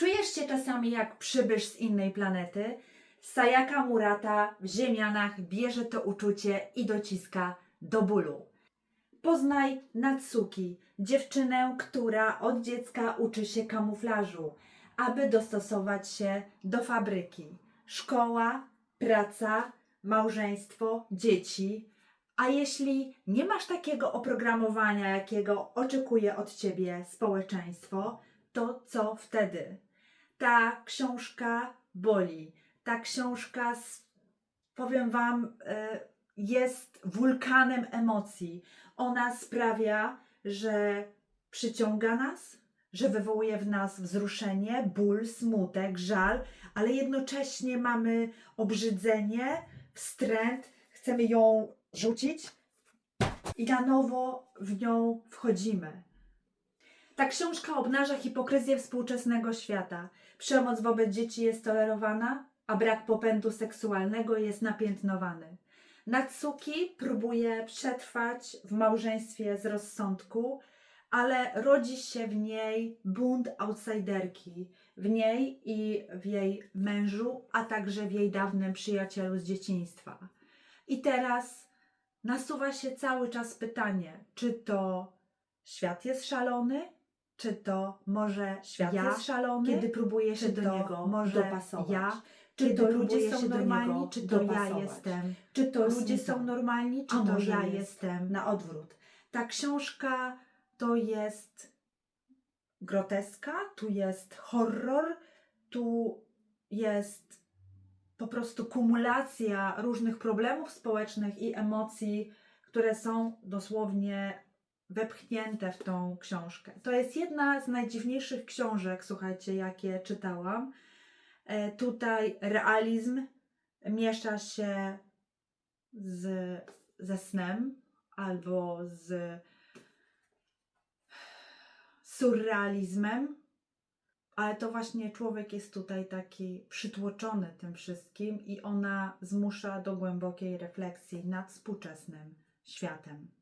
Czujesz się czasami jak przybysz z innej planety? Sayaka Murata w Ziemianach bierze to uczucie i dociska do bólu. Poznaj Natsuki, dziewczynę, która od dziecka uczy się kamuflażu, aby dostosować się do fabryki. Szkoła, praca, małżeństwo, dzieci. A jeśli nie masz takiego oprogramowania, jakiego oczekuje od ciebie społeczeństwo, to co wtedy? Ta książka boli. Ta książka, powiem Wam, e, jest wulkanem emocji. Ona sprawia, że przyciąga nas, że wywołuje w nas wzruszenie, ból, smutek, żal, ale jednocześnie mamy obrzydzenie, wstręt, chcemy ją rzucić i na nowo w nią wchodzimy. Ta książka obnaża hipokryzję współczesnego świata. Przemoc wobec dzieci jest tolerowana, a brak popędu seksualnego jest napiętnowany. Natsuki próbuje przetrwać w małżeństwie z rozsądku, ale rodzi się w niej bunt outsiderki, w niej i w jej mężu, a także w jej dawnym przyjacielu z dzieciństwa. I teraz nasuwa się cały czas pytanie, czy to świat jest szalony, czy to może świat Ja, jest szalony, kiedy próbuję się do niego może dopasować. ja, czy Kiedy to ludzie są normalni, niego czy to ja dopasować. jestem, czy to ludzie Kosmita. są normalni, czy A to ja jest jestem. Na odwrót. Ta książka to jest groteska, tu jest horror, tu jest po prostu kumulacja różnych problemów społecznych i emocji, które są dosłownie wepchnięte w tą książkę. To jest jedna z najdziwniejszych książek, słuchajcie, jakie czytałam. E, tutaj realizm miesza się z, ze snem albo z surrealizmem, ale to właśnie człowiek jest tutaj taki przytłoczony tym wszystkim i ona zmusza do głębokiej refleksji nad współczesnym światem.